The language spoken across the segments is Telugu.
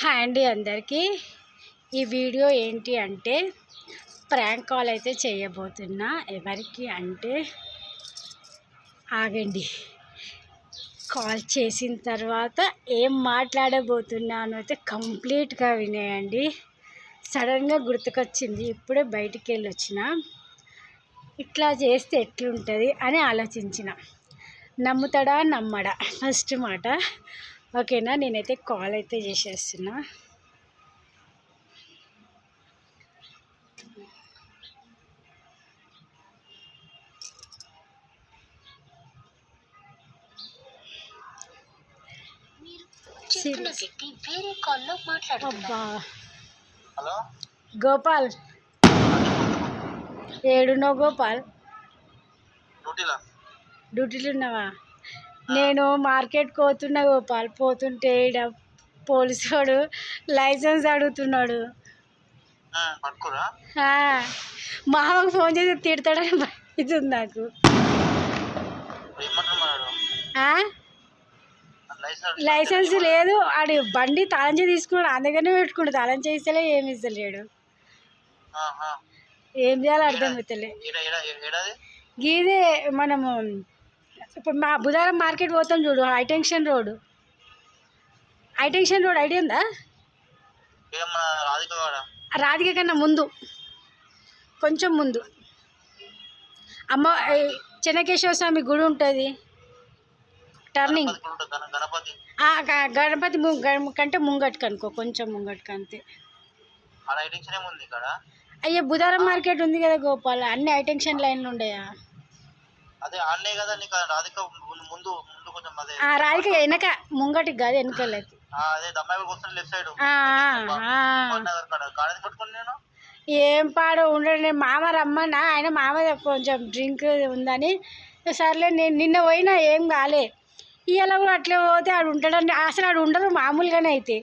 హాయ్ అండి అందరికీ. ఈ వీడియో ఏంటి అంటే ప్రాంక్ కాల్ అయితే చేయబోతున్నా. ఎవరికి అంటే ఆగండి. కాల్ చేసిన తర్వాత ఏం మాట్లాడబోతున్నాను అయితే కంప్లీట్గా వినేయండి. సడన్గా గుర్తుకొచ్చింది. ఇప్పుడే బయటికి వెళ్ళి వచ్చిన. ఇట్లా చేస్తే ఎట్లుంటుంది అని ఆలోచించిన. నమ్ముతాడా? నమ్మడా? ఫస్ట్ మాట. ఓకేనా నేనైతే కాల్ అయితే చేసేస్తున్నా. అబ్బా. హలో? గోపాల్. ఏడునో గోపాల్? డ్యూటీలా? డ్యూటీలు ఉన్నావా? నేను మార్కెట్ పోతున్నా గోపాల్. పోతుంటే ఈడ పోలీసు వాడు లైసెన్స్ అడుగుతున్నాడు. పట్టుకురా ఆ, మా అమ్మకు ఫోన్ చేసి తిడతాడని భయతుంది నాకు? లైసెన్స్ లేదు. ఆడు బండి తాళం చేసి తీసుకున్నాడు. అందుకనే పెట్టుకుండు తాళం చేస్తలే ఏమి ఇస్తలేడు. ఏం చేయాలో అర్థం అవుతలే గీదే మనము ఇప్పుడు మా బుధవారం మార్కెట్ పోతాం చూడు high tension road. High tension road idea ఉందా? రాధిక కన్నా ముందు. కొంచెం ముందు. అమ్మ చెన్నకేశ్వర స్వామి గుడి ఉంటుంది. టర్నింగ్. గణపతి కంటే ముంగట్కి అనుకో కొంచెం ముంగట్కి అంతే. ఏముంది ఇక్కడ? అయ్యే బుధవారం మార్కెట్ ఉంది కదా గోపాల్ అన్ని హైటెన్షన్ లైన్లు ఉండయా? అదే ఆడనే కదా నీకు ఆ రాధిక ముందు ముందు ముందు కొంచెం అదే ఆ రాధిక వెనక ముంగటికి కాదు వెనకలకి ఆ, అదే దమ్మాయి వస్తుంది లెఫ్ట్ సైడ్ ఆ, ఆ, ఆ. నగర్ కాడ. గాడి పట్టుకుని నేను? ఏం పాడో ఉండడు మామ రమ్మన్నా ఆయన మామ కొంచెం డ్రింక్ ఉందని. సర్లే నేను నిన్న పోయినా ఏం కాలే. ఇవాళ కూడా అట్లే పోతే ఆడు ఉంటాడని అసలు ఆడు ఉండరు మామూలుగానే అయితే.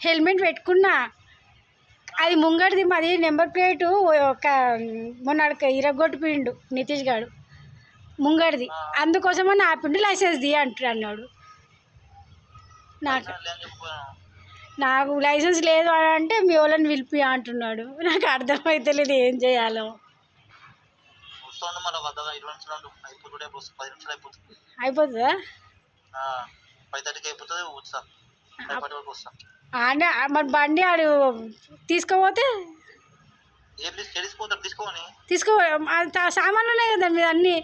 హెల్మెట్ పెట్టుకున్నా. అది ముంగడిది మాది నెంబర్ ప్లేటు ఒక మొన్న ఇరగొట్టిపోయిండు నితీష్ గాడు. ముంగడిది. అందుకోసమని ఆపిండు లైసెన్స్ ది అంటు అన్నాడు. నాకు నాకు లైసెన్స్ లేదు అని అంటే మీ వాళ్ళని పిలిపి అంటున్నాడు. నాకు అర్థమైతలేదు ఏం చేయాలో. అయిపోతుంది. అంటే మరి బండి ఆడు తీసుకుపోతే? తీసుకో సామాన్లు ఉన్నాయి కదా మీరు? అన్నీ?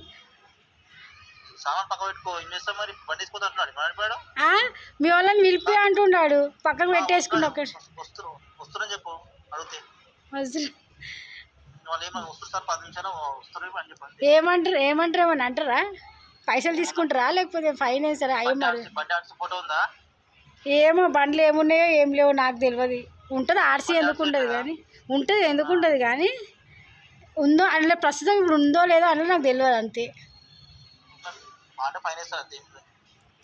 మీ వాళ్ళని పిలిపి అంటున్నాడు పక్కన పెట్టేసుకుని ఒక ఏమంటారు ఏమంటారు ఏమని అంటారా? పైసలు తీసుకుంటారా? లేకపోతే ఫైన్ వేస్తారా? ఏం ఏమో బండ్లు ఏమున్నాయో ఏం లేవో నాకు తెలియదు. ఉంటుంది ఆర్సీ ఎందుకు ఉండదు కానీ ఉంటుంది ఎందుకు ఉండదు కానీ ఉందో అందులో ప్రస్తుతం ఇప్పుడు ఉందో లేదో అందులో నాకు తెలియదు అంతే.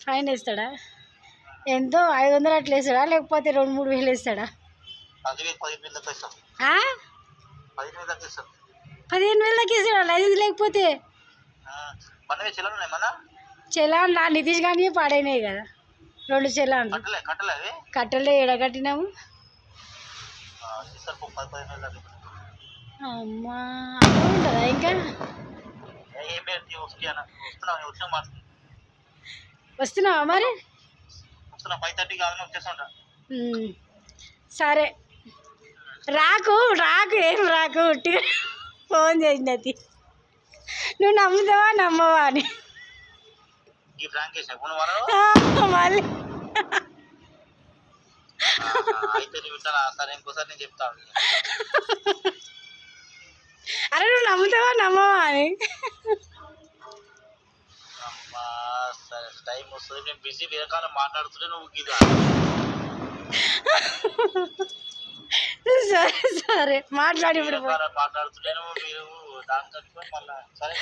ఫైన్ వేస్తాడా ఎంతో ఐదు వందలు అట్లా వేస్తాడా? లేకపోతే రెండు మూడు వేలు వేస్తాడా? పదిహేను వేలు దాకా వేస్తాడా? లైసెన్స్ లేకపోతే? చలాన్ నా నితీష్ కానీ పాడైనాయి కదా. రెండు చలాన్లు కట్టలే కట్టలే అవి కట్టెలు ఎడగట్టినాము అమ్మా ఉంటుందా ఇంకా? వస్తున్నావు మరి. సరే. రాకు రాకు ఏం రాకు? ఫోన్ చేసినది నువ్వు నమ్ముతావా నమ్మవా అని. ఈ మళ్ళీ. అయితే నేను వింటాను సరే ఇంకోసారి నేను చెప్తాను అరే నువ్వు నమ్ముతావా నమ్మవా అని? సరే టైం వస్తుంది. నేను బిజీ వేరే కాలం మాట్లాడుతుంటే నువ్వు గీదా సరే సరే. మాట్లాడి మాట్లాడుతుంటే నువ్వు మీరు దాని కట్టుకొని మళ్ళా. సరే.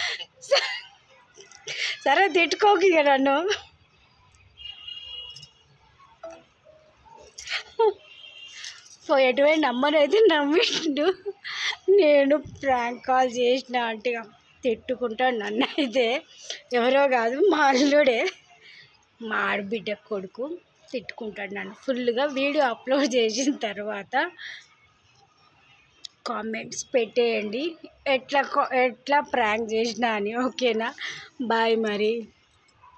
సరే తిట్టుకోకి ఇక నన్ను. పోయేటివే నమ్మను అయితే నమ్మిండు. నేను ప్రాంక్ కాల్ చేసిన అంటే తిట్టుకుంటాడు నన్ను అయితే. ఎవరో కాదు మా అల్లుడే. మా ఆడబిడ్డ కొడుకు తిట్టుకుంటాడు నన్ను. ఫుల్గా వీడియో అప్లోడ్ చేసిన తర్వాత కామెంట్స్ పెట్టేయండి. ఎట్లా కా- ఎట్లా ప్రాంక్ చేసినా అని. ఓకేనా? బాయ్ మరి.